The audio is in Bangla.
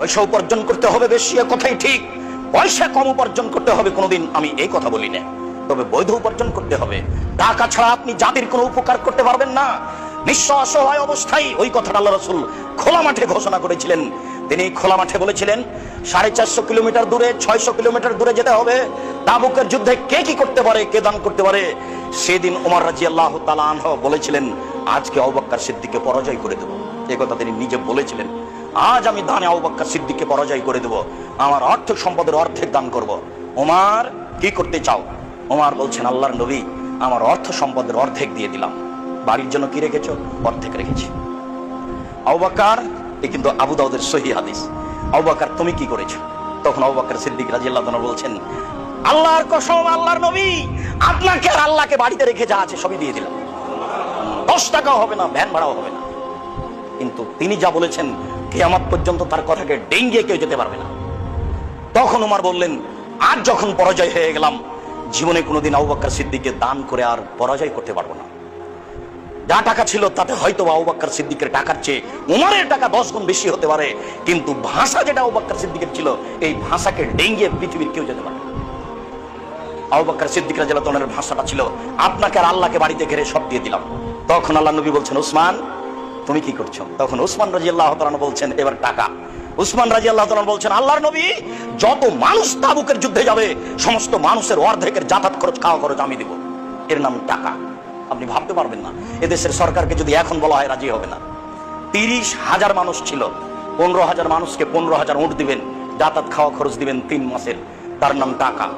পয়সা উপার্জন করতে হবে বেশি কথাই ঠিক। পয়সা কম উপার্জন করতে হবে, কোনোদিন আমি এই কথা বলি না। তবে বৈধ উপার্জন করতে হবে। টাকা ছাড়া আপনি জাতির কোনো উপকার করতে পারবেন না। নিঃস্ব অসহায় অবস্থায়, ওই কথাটা আল্লাহ রসুল খোলা মাঠে ঘোষণা করেছিলেন। তিনি খোলা মাঠে বলেছিলেন, সাড়ে চারশো কিলোমিটার দূরে, ছয়শো কিলোমিটার দূরে যেতে হবে। তাবুকের যুদ্ধে কে কি করতে পারে, কে দান করতে পারে? সেদিন ওমর রাজি আল্লাহ তালাহ বলেছিলেন, আজকে অবাক্কার সিদ্দিকে পরাজয় করে দেবো। এ কথা তিনি নিজে বলেছিলেন। আজ আমি দানে আবাক্কা সিদ্দিককে পরাজয় করে দেব। আমার অর্থ সম্পদের অর্ধেক দান করব। ওমার কি করতে চাও? ওমার বলছেন, আল্লাহর নবী, আমার অর্থ সম্পদের অর্ধেক দিয়ে দিলাম। বাড়ির জন্য কি রেখেছ? অর্ধেক রেখেছি। আবাকার এ কিন্তু আবু দাউদের সহি হাদিস। আবাকার তুমি কি করেছ? তখন আবাকার সিদ্দিক রাজি আল্লাহ বলছেন, আল্লাহর কসম, আল্লাহর নবী, আপনাকে আর আল্লাহকে বাড়িতে রেখে যা আছে সবই দিয়ে দিলাম। দশ টাকাও হবে না, ভ্যান ভাড়াও হবে না। কিন্তু তিনি যা বলেছেন, কেয়ামত পর্যন্ত তার কথাকে ডেঙ্গিয়ে কেউ যেতে পারবে না। তখন উমার বললেন আজ যখন পরাজয় হয়ে গেলাম, জীবনে কোনোদিন আউবাক্কার সিদ্দিককে দান করে আর পরাজয় করতে পারব না। যা টাকা ছিল, তাতে হয়তো আউবাক্কার সিদ্দিকের টাকার চেয়ে উমারের টাকা দশ গুণ বেশি হতে পারে, কিন্তু ভাষা যেটা আউবাক্কার সিদ্দিকের ছিল, এই ভাষাকে ডেঙ্গিয়ে পৃথিবীর কেউ যেতে পারে আউবাক্কার সিদ্দিক রাজিয়াল্লাহ তাআলার ভাষাটা ছিল, আপনাকে আর আল্লাহকে বাড়িতে ঘিরে সব দিয়ে দিলাম। তখন আল্লাহ নবী বলছেন, ওসমান তুমি কি করছ? তখন উসমান রাজি আল্লাহ বলছেন, এবার টাকা। উসমান রাজি আল্লাহ বলছেন, আল্লাহর নবী, যত মানুষ তাবুকের যুদ্ধে যাবে, সমস্ত মানুষের অর্ধেকের যাতায়াত খরচ, খাওয়া খরচ আমি দেব। এর নাম টাকা। আপনি ভাবতে পারবেন না, এদেশের সরকারকে যদি এখন বলা হয়, রাজি হবে না। তিরিশ হাজার মানুষ ছিল, পনেরো হাজার মানুষকে পনেরো হাজার উঠ দিবেন, যাতায়াত খাওয়া খরচ দিবেন তিন মাসের। তার নাম টাকা।